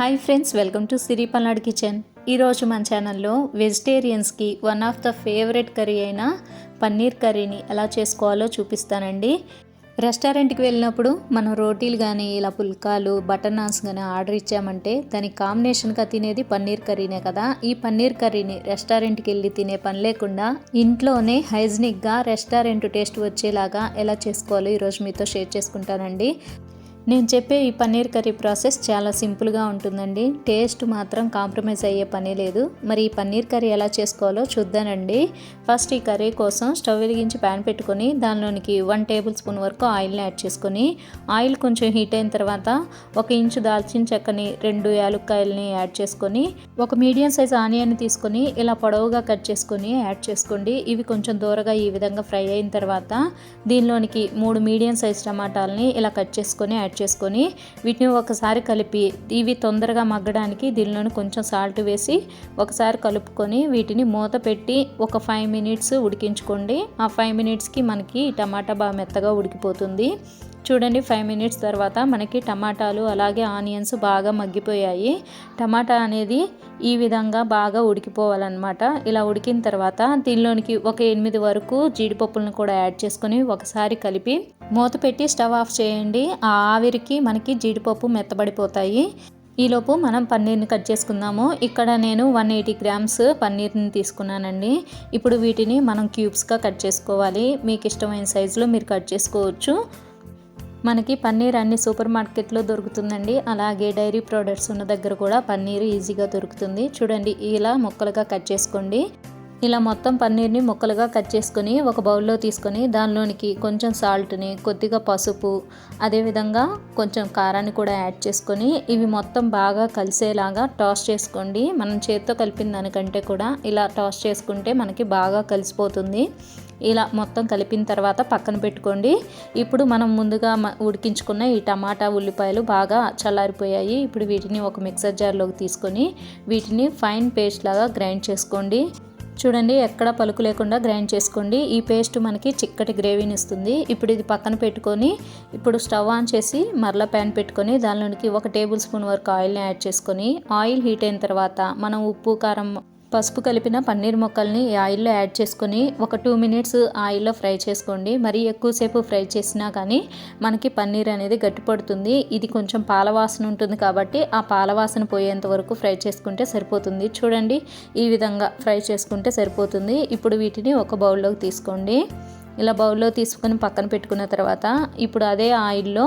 Hi friends welcome to Siri Palnadu kitchen ఈరోజు మన ఛానల్లో వెజిటేరియన్స్కి one of the favourite curry అయిన పన్నీర్ కర్రీని ఎలా చేసుకోవాలో చూపిస్తానండి. రెస్టారెంట్కి వెళ్ళినప్పుడు మనం రోటీలు కానీ ఇలా పుల్కాలు బటర్ నాన్స్ కానీ ఆర్డర్ ఇచ్చామంటే దానికి కాంబినేషన్గా తినేది పన్నీర్ కర్రీనే కదా. ఈ పన్నీర్ కర్రీని రెస్టారెంట్కి వెళ్ళి తినే పని లేకుండా ఇంట్లోనే హైజనిక్గా రెస్టారెంట్ టేస్ట్ వచ్చేలాగా ఎలా చేసుకోవాలో ఈరోజు మీతో షేర్ చేసుకుంటానండి. నేను చెప్పే ఈ పన్నీర్ కర్రీ ప్రాసెస్ చాలా సింపుల్గా ఉంటుందండి. టేస్ట్ మాత్రం కాంప్రమైజ్ అయ్యే పని లేదు. మరి ఈ పన్నీర్ కర్రీ ఎలా చేసుకోవాలో చూద్దానండి. ఫస్ట్ ఈ కర్రీ కోసం స్టవ్ వెలిగించి ప్యాన్ పెట్టుకొని దానిలోనికి వన్ టేబుల్ స్పూన్ వరకు ఆయిల్ని యాడ్ చేసుకొని ఆయిల్ కొంచెం హీట్ అయిన తర్వాత ఒక ఇంచు దాల్చిన చెక్కని రెండు యాలుక్కాయలని యాడ్ చేసుకొని ఒక మీడియం సైజ్ ఆనియన్ తీసుకొని ఇలా పొడవుగా కట్ చేసుకొని యాడ్ చేసుకోండి. ఇవి కొంచెం దూరగా ఈ విధంగా ఫ్రై అయిన తర్వాత దీనిలోనికి మూడు మీడియం సైజ్ టమాటాలని ఇలా కట్ చేసుకొని యాడ్ చేసుకొని వీటిని ఒకసారి కలిపి ఇవి తొందరగా మగ్గడానికి దీనిలోని కొంచెం సాల్ట్ వేసి ఒకసారి కలుపుకొని వీటిని మూత పెట్టి ఒక ఫైవ్ మినిట్స్ ఉడికించుకోండి. ఆ ఫైవ్ మినిట్స్కి మనకి టమాటా బాగా మెత్తగా ఉడికిపోతుంది. చూడండి ఫైవ్ మినిట్స్ తర్వాత మనకి టమాటాలు అలాగే ఆనియన్స్ బాగా మగ్గిపోయాయి. టమాటా అనేది ఈ విధంగా బాగా ఉడికిపోవాలన్నమాట. ఇలా ఉడికిన తర్వాత దీనిలోనికి ఒక ఎనిమిది వరకు జీడిపప్పులను కూడా యాడ్ చేసుకొని ఒకసారి కలిపి మూత పెట్టి స్టవ్ ఆఫ్ చేయండి. ఆ ఆవిరికి మనకి జీడిపప్పు మెత్తబడిపోతాయి. ఈలోపు మనం పన్నీర్ని కట్ చేసుకుందాము. ఇక్కడ నేను వన్ ఎయిటీ గ్రామ్స్ పన్నీర్ని తీసుకున్నానండి. ఇప్పుడు వీటిని మనం క్యూబ్స్గా కట్ చేసుకోవాలి. మీకు ఇష్టమైన సైజులో మీరు కట్ చేసుకోవచ్చు. మనకి పన్నీర్ అన్ని సూపర్ మార్కెట్లో దొరుకుతుందండి. అలాగే డైరీ ప్రోడక్ట్స్ ఉన్న దగ్గర కూడా పన్నీర్ ఈజీగా దొరుకుతుంది. చూడండి ఇలా ముక్కలుగా కట్ చేసుకోండి. ఇలా మొత్తం పన్నీర్ని ముక్కలుగా కట్ చేసుకొని ఒక బౌల్లో తీసుకొని దానిలోనికి కొంచెం సాల్ట్ని కొద్దిగా పసుపు అదేవిధంగా కొంచెం కారాన్ని కూడా యాడ్ చేసుకొని ఇవి మొత్తం బాగా కలిసేలాగా టాస్ చేసుకోండి. మనం చేత్తో కలిపిన దానికంటే కూడా ఇలా టాస్ చేసుకుంటే మనకి బాగా కలిసిపోతుంది. ఇలా మొత్తం కలిపిన తర్వాత పక్కన పెట్టుకోండి. ఇప్పుడు మనం ముందుగా ఉడికించుకున్న ఈ టమాటా ఉల్లిపాయలు బాగా చల్లారిపోయాయి. ఇప్పుడు వీటిని ఒక మిక్సర్ జార్లోకి తీసుకొని వీటిని ఫైన్ పేస్ట్ లాగా గ్రైండ్ చేసుకోండి. చూడండి ఎక్కడ పలుకు లేకుండా గ్రైండ్ చేసుకోండి. ఈ పేస్ట్ మనకి చిక్కటి గ్రేవీని ఇస్తుంది. ఇప్పుడు ఇది పక్కన పెట్టుకొని ఇప్పుడు స్టవ్ ఆన్ చేసి మరలా ప్యాన్ పెట్టుకొని దానిలోనికి ఒక టేబుల్ స్పూన్ వరకు ఆయిల్ని యాడ్ చేసుకొని ఆయిల్ హీట్ అయిన తర్వాత మనం ఉప్పు కారం పసుపు కలిపిన పన్నీర్ ముక్కల్ని ఈ ఆయిల్లో యాడ్ చేసుకొని ఒక టూ మినిట్స్ ఆయిల్లో ఫ్రై చేసుకోండి. మరీ ఎక్కువసేపు ఫ్రై చేసినా కానీ మనకి పన్నీర్ అనేది గట్టిపడుతుంది. ఇది కొంచెం పాలవాసన ఉంటుంది కాబట్టి ఆ పాలవాసన పోయేంత వరకు ఫ్రై చేసుకుంటే సరిపోతుంది. చూడండి ఈ విధంగా ఫ్రై చేసుకుంటే సరిపోతుంది. ఇప్పుడు వీటిని ఒక బౌల్లోకి తీసుకోండి. ఇలా బౌల్లో తీసుకొని పక్కన పెట్టుకున్న తర్వాత ఇప్పుడు అదే ఆయిల్లో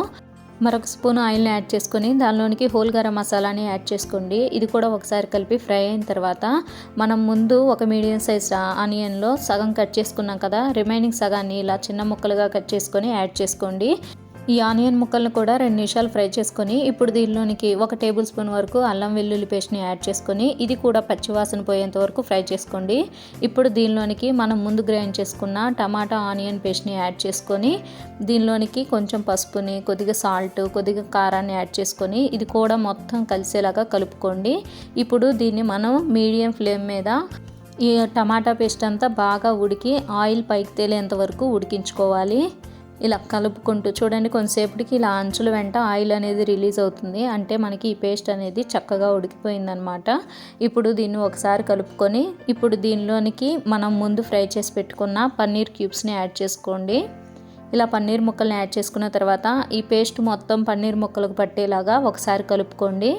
మరొక స్పూన్ ఆయిల్ని యాడ్ చేసుకొని దానిలోనికి హోల్ గరం మసాలాని యాడ్ చేసుకోండి. ఇది కూడా ఒకసారి కలిపి ఫ్రై అయిన తర్వాత మనం ముందు ఒక మీడియం సైజ్ ఆనియన్లో సగం కట్ చేసుకున్నాం కదా రిమైనింగ్ సగాన్ని ఇలా చిన్న ముక్కలుగా కట్ చేసుకొని యాడ్ చేసుకోండి. ఈ ఆనియన్ ముక్కలను కూడా రెండు నిమిషాలు ఫ్రై చేసుకొని ఇప్పుడు దీనిలోనికి ఒక టేబుల్ స్పూన్ వరకు అల్లం వెల్లుల్లి పేస్ట్ని యాడ్ చేసుకొని ఇది కూడా పచ్చివాసన పోయేంత వరకు ఫ్రై చేసుకోండి. ఇప్పుడు దీనిలోనికి మనం ముందు గ్రైండ్ చేసుకున్న టమాటా ఆనియన్ పేస్ట్ని యాడ్ చేసుకొని దీనిలోనికి కొంచెం పసుపుని కొద్దిగా సాల్ట్ కొద్దిగా కారాన్ని యాడ్ చేసుకొని ఇది కూడా మొత్తం కలిసేలాగా కలుపుకోండి. ఇప్పుడు దీన్ని మనం మీడియం ఫ్లేమ్ మీద ఈ టమాటా పేస్ట్ అంతా బాగా ఉడికి ఆయిల్ పైకి తేలేంత వరకు ఉడికించుకోవాలి. ఇలా కలుపుకుంటూ చూడండి కొంతసేపటికి ఇలా అంచుల వెంట ఆయిల్ అనేది రిలీజ్ అవుతుంది. అంటే మనకి ఈ పేస్ట్ అనేది చక్కగా ఉడికిపోయిందనమాట ఇప్పుడు దీన్ని ఒకసారి కలుపుకొని ఇప్పుడు దీనిలోనికి మనం ముందు ఫ్రై చేసి పెట్టుకున్న పన్నీర్ క్యూబ్స్ని యాడ్ చేసుకోండి. ఇలా పన్నీర్ ముక్కల్ని యాడ్ చేసుకున్న తర్వాత ఈ పేస్ట్ మొత్తం పన్నీర్ ముక్కలకు పట్టేలాగా ఒకసారి కలుపుకోండి.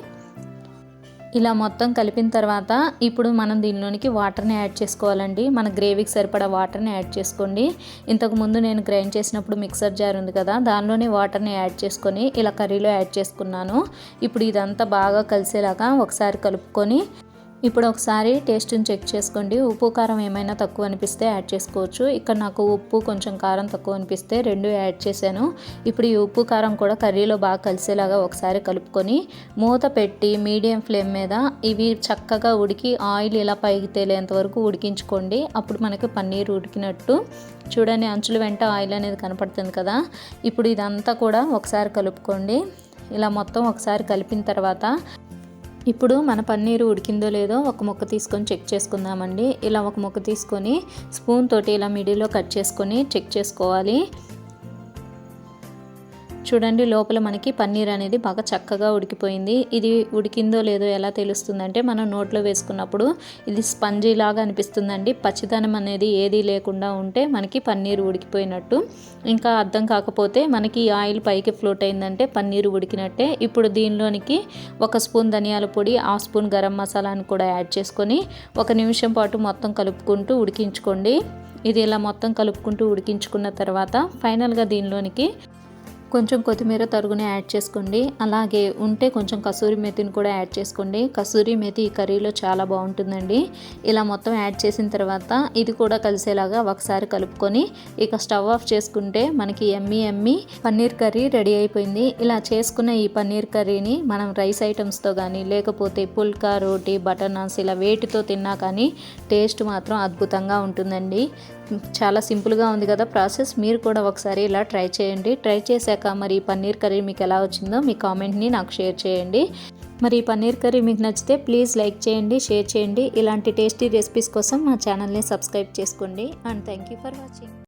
ఇలా మొత్తం కలిపిన తర్వాత ఇప్పుడు మనం దీనిలోనికి వాటర్ని యాడ్ చేసుకోవాలండి. మన గ్రేవీకి సరిపడా వాటర్ని యాడ్ చేసుకోండి. ఇంతకుముందు నేను గ్రైండ్ చేసినప్పుడు మిక్సర్ జార్ ఉంది కదా దానిలోనే వాటర్ని యాడ్ చేసుకొని ఇలా కర్రీలో యాడ్ చేసుకున్నాను. ఇప్పుడు ఇదంతా బాగా కలిసేలాగా ఒకసారి కలుపుకొని ఇప్పుడు ఒకసారి టేస్ట్ని చెక్ చేసుకోండి. ఉప్పు కారం ఏమైనా తక్కువ అనిపిస్తే యాడ్ చేసుకోవచ్చు. ఇక్కడ నాకు ఉప్పు కొంచెం కారం తక్కువ అనిపిస్తే రెండు యాడ్ చేశాను. ఇప్పుడు ఈ ఉప్పు కారం కూడా కర్రీలో బాగా కలిసేలాగా ఒకసారి కలుపుకొని మూత పెట్టి మీడియం ఫ్లేమ్ మీద ఇవి చక్కగా ఉడికి ఆయిల్ ఇలా పైకి తేలేంత వరకు ఉడికించుకోండి. అప్పుడు మనకి పన్నీర్ ఉడికినట్టు. చూడండి అంచుల వెంట ఆయిల్ అనేది కనపడుతుంది కదా. ఇప్పుడు ఇదంతా కూడా ఒకసారి కలుపుకోండి. ఇలా మొత్తం ఒకసారి కలిపిన తర్వాత ఇప్పుడు మన పన్నీరు ఉడికిందో లేదో ఒక ముక్క తీసుకొని చెక్ చేసుకుందామండి. ఇలా ఒక ముక్క తీసుకొని స్పూన్ తోటి ఇలా మిడిల్లో కట్ చేసుకొని చెక్ చేసుకోవాలి. చూడండి లోపల మనకి పన్నీర్ అనేది బాగా చక్కగా ఉడికిపోయింది. ఇది ఉడికిందో లేదో ఎలా తెలుస్తుందంటే మనం నోట్లో వేసుకున్నప్పుడు ఇది స్పంజీ లాగా అనిపిస్తుందండి. పచ్చిదనం అనేది ఏదీ లేకుండా ఉంటే మనకి పన్నీర్ ఉడికిపోయినట్టు. ఇంకా అర్థం కాకపోతే మనకి ఈ ఆయిల్ పైకి ఫ్లోట్ అయిందంటే పన్నీర్ ఉడికినట్టే. ఇప్పుడు దీనిలోనికి ఒక స్పూన్ ధనియాల పొడి హాఫ్ స్పూన్ గరం మసాలాను కూడా యాడ్ చేసుకొని ఒక నిమిషం పాటు మొత్తం కలుపుకుంటూ ఉడికించుకోండి. ఇది ఇలా మొత్తం కలుపుకుంటూ ఉడికించుకున్న తర్వాత ఫైనల్గా దీనిలోనికి కొంచెం కొత్తిమీర తరుగుని యాడ్ చేసుకోండి. అలాగే ఉంటే కొంచెం కసూరి మెతిని కూడా యాడ్ చేసుకోండి. కసూరి మెతి ఈ కర్రీలో చాలా బాగుంటుందండి. ఇలా మొత్తం యాడ్ చేసిన తర్వాత ఇది కూడా కలిసేలాగా ఒకసారి కలుపుకొని ఇక స్టవ్ ఆఫ్ చేసుకుంటే మనకి ఎమ్మి ఎమ్మి పన్నీర్ కర్రీ రెడీ అయిపోయింది. ఇలా చేసుకున్న ఈ పన్నీర్ కర్రీని మనం రైస్ ఐటమ్స్తో కానీ లేకపోతే పుల్కా రోటీ బటర్ నాన్స్ ఇలా వేటితో తిన్నా కానీ టేస్ట్ మాత్రం అద్భుతంగా ఉంటుందండి. చాలా సింపుల్గా ఉంది కదా ప్రాసెస్. మీరు కూడా ఒకసారి ఇలా ట్రై చేయండి. ట్రై చేశాక మరి పన్నీర్ కర్రీ మీకు ఎలా వచ్చిందో మీ కామెంట్ని నాకు షేర్ చేయండి. మరి ఈ పన్నీర్ కర్రీ మీకు నచ్చితే ప్లీజ్ లైక్ చేయండి షేర్ చేయండి. ఇలాంటి టేస్టీ రెసిపీస్ కోసం మా ఛానల్ని సబ్స్క్రైబ్ చేసుకోండి. And thank you for watching.